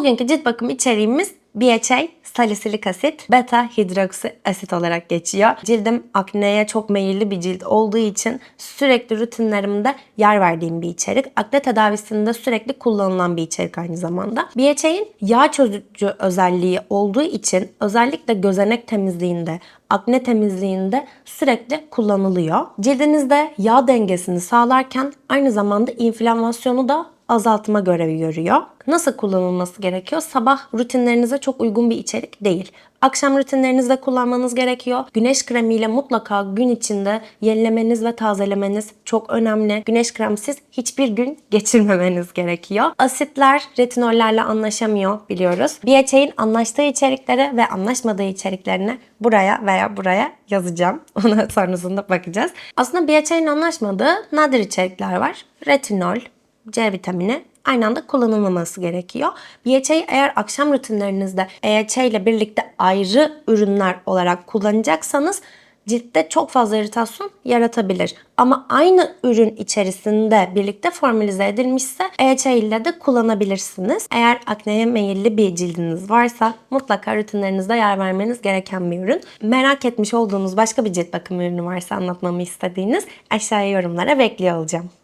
Bugünkü cilt bakım içeriğimiz BHA salisilik asit, beta hidroksi asit olarak geçiyor. Cildim akneye çok meyilli bir cilt olduğu için sürekli rutinlerimde yer verdiğim bir içerik. Akne tedavisinde sürekli kullanılan bir içerik aynı zamanda. BHA'in yağ çözücü özelliği olduğu için özellikle gözenek temizliğinde, akne temizliğinde sürekli kullanılıyor. Cildinizde yağ dengesini sağlarken aynı zamanda inflamasyonu da azaltma görevi görüyor. Nasıl kullanılması gerekiyor? Sabah rutinlerinize çok uygun bir içerik değil. Akşam rutinlerinizde kullanmanız gerekiyor. Güneş kremiyle mutlaka gün içinde yenilemeniz ve tazelemeniz çok önemli. Güneş kremsiz hiçbir gün geçirmemeniz gerekiyor. Asitler retinollerle anlaşamıyor biliyoruz. BHA'in anlaştığı içeriklere ve anlaşmadığı içeriklerine buraya veya buraya yazacağım. Ona sonrasında bakacağız. Aslında BHA'in anlaşmadığı nadir içerikler var. Retinol, C vitamini aynı anda kullanılmaması gerekiyor. BHA'yı eğer akşam rutinlerinizde EHA ile birlikte ayrı ürünler olarak kullanacaksanız ciltte çok fazla iritasyon yaratabilir. Ama aynı ürün içerisinde birlikte formülize edilmişse EHA ile de kullanabilirsiniz. Eğer akneye meyilli bir cildiniz varsa mutlaka rutinlerinizde yer vermeniz gereken bir ürün. Merak etmiş olduğunuz başka bir cilt bakım ürünü varsa anlatmamı istediğiniz aşağıya yorumlara bekliyor olacağım.